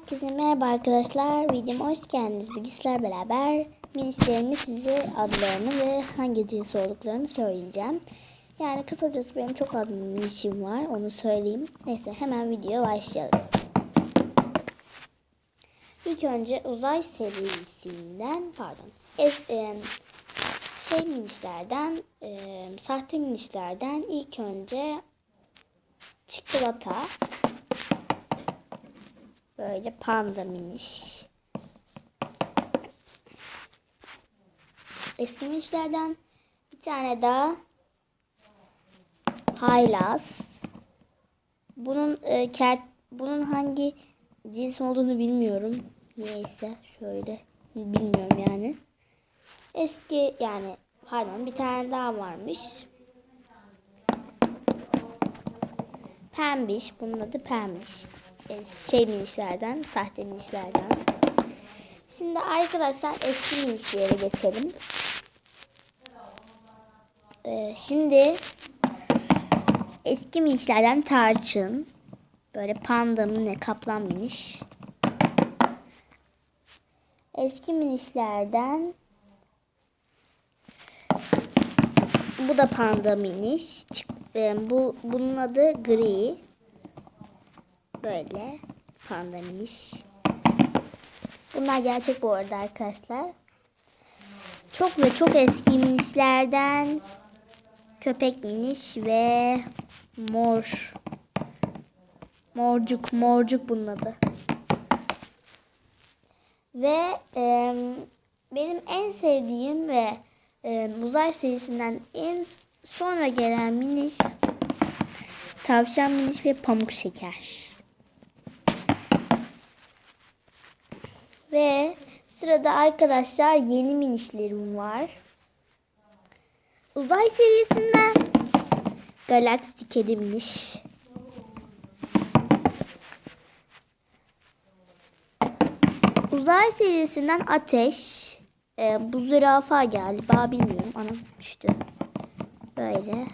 Herkese merhaba arkadaşlar. Videoma hoş geldiniz. Sizlerle beraber minislerimi size adlarını ve hangi cins olduklarını söyleyeceğim. Yani kısacası benim çok az bir minişim var. Onu söyleyeyim. Neyse hemen videoya başlayalım. İlk önce uzay serisinden pardon. Es, e, şey minişlerden e, sahte minişlerden ilk önce çikolata Böyle panda miniş. Eski minişlerden bir tane daha haylaz. Bunun e, ker, bunun hangi cins olduğunu bilmiyorum. Niyeyse şöyle bilmiyorum yani. Eski yani pardon bir tane daha varmış. Pembiş. Bunun adı Pembiş. E, Şey minişlerden, sahte minişlerden. Şimdi arkadaşlar eski minişlere geçelim. Ee, şimdi eski minişlerden tarçın. Böyle panda mı ne kaplan miniş. Eski minişlerden bu da panda miniş. E, Bu bunun adı gri. Böyle panda miniş. Bunlar gerçek bu arada arkadaşlar. Çok ve çok eski minişlerden köpek miniş ve mor. Morcuk, morcuk bunun adı. Ve e, benim en sevdiğim ve e, uzay serisinden en sonra gelen miniş tavşan miniş ve pamuk şeker. Ve sırada arkadaşlar yeni minişlerim var. Uzay serisinden Galaxy kedi. Uzay serisinden Ateş. Ee, bu zürafa galiba bilmiyorum. Anam düştü. Böyle.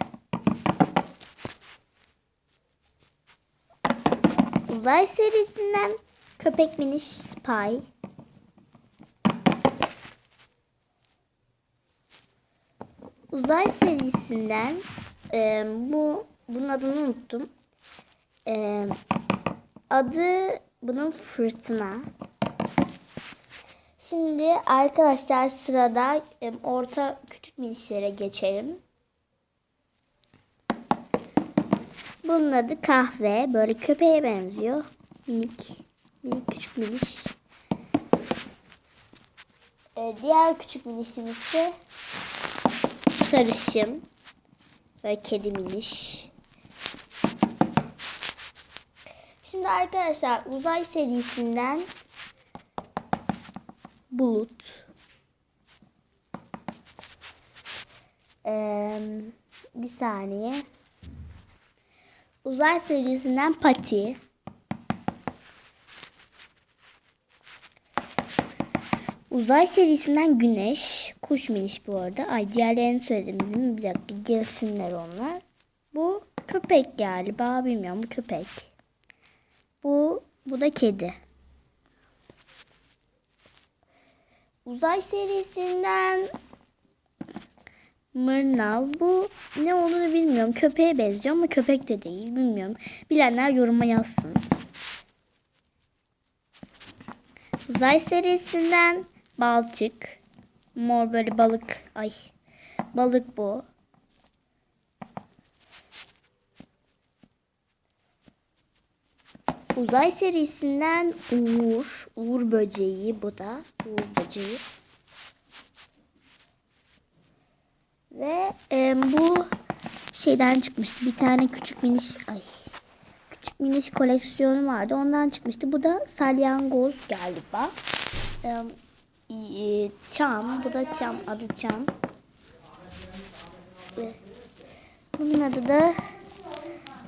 Uzay serisinden Köpek Miniş Spy. Uzay serisinden e, bu bunun adını unuttum. E, adı bunun Fırtına. Şimdi arkadaşlar sırada e, orta küçük minişlere geçelim. Bunun adı kahve. Böyle köpeğe benziyor. Minik. Minik küçük miniş. Ee, diğer küçük minişimiz ise sarışın. Böyle kedi miniş. Şimdi arkadaşlar uzay serisinden bulut. Ee, bir saniye. Uzay serisinden Pati. Uzay serisinden Güneş. Kuş miniş bu arada. Ay diğerlerini söyledim değil mi? Bir dakika gelsinler onlar. Bu köpek galiba. Bilmiyorum bu köpek. Bu, bu da kedi. Uzay serisinden Mırnav. Bu ne olduğunu bilmiyorum. Köpeğe benziyor ama köpek de değil. Bilmiyorum. Bilenler yoruma yazsın. Uzay serisinden balçık. Mor böyle balık. Ay. Balık bu. Uzay serisinden Uğur. Uğur böceği bu da. Uğur böceği. Ve e, bu şeyden çıkmıştı. Bir tane küçük miniş ay küçük miniş koleksiyonu vardı. Ondan çıkmıştı. Bu da salyangoz galiba. E, çam. Bu da çam. Adı çam. Bunun adı da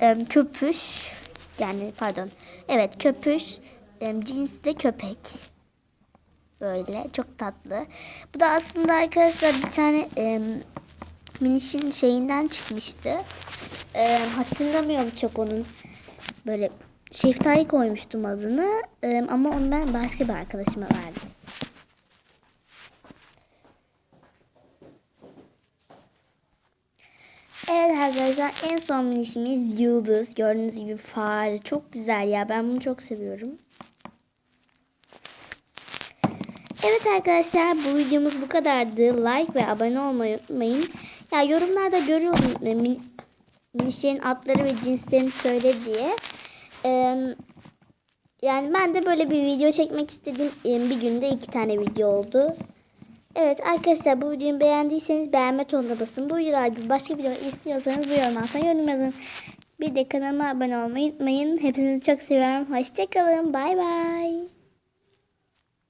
e, köpüş. Yani pardon. Evet köpüş. E, cinsi de köpek. Böyle çok tatlı. Bu da aslında arkadaşlar bir tane e, minişin şeyinden çıkmıştı. E, hatırlamıyorum çok onun böyle Şeftali koymuştum adını Ee, ama onu ben başka bir arkadaşıma verdim. Evet arkadaşlar en son minişimiz Yıldız. Gördüğünüz gibi fare. Çok güzel ya. Ben bunu çok seviyorum. Evet arkadaşlar bu videomuz bu kadardı. Like ve abone olmayı unutmayın. Ya yorumlarda görüyorum e, min, minişlerin adları ve cinslerini söyle diye. Ee, yani ben de böyle bir video çekmek istedim. Ee, bir günde iki tane video oldu. Evet arkadaşlar bu videoyu beğendiyseniz beğenme tonuna basın. Bu videolar gibi başka video istiyorsanız bu yorum altına yorum yazın. Bir de kanalıma abone olmayı unutmayın. Hepinizi çok seviyorum. Hoşçakalın. Bay bay.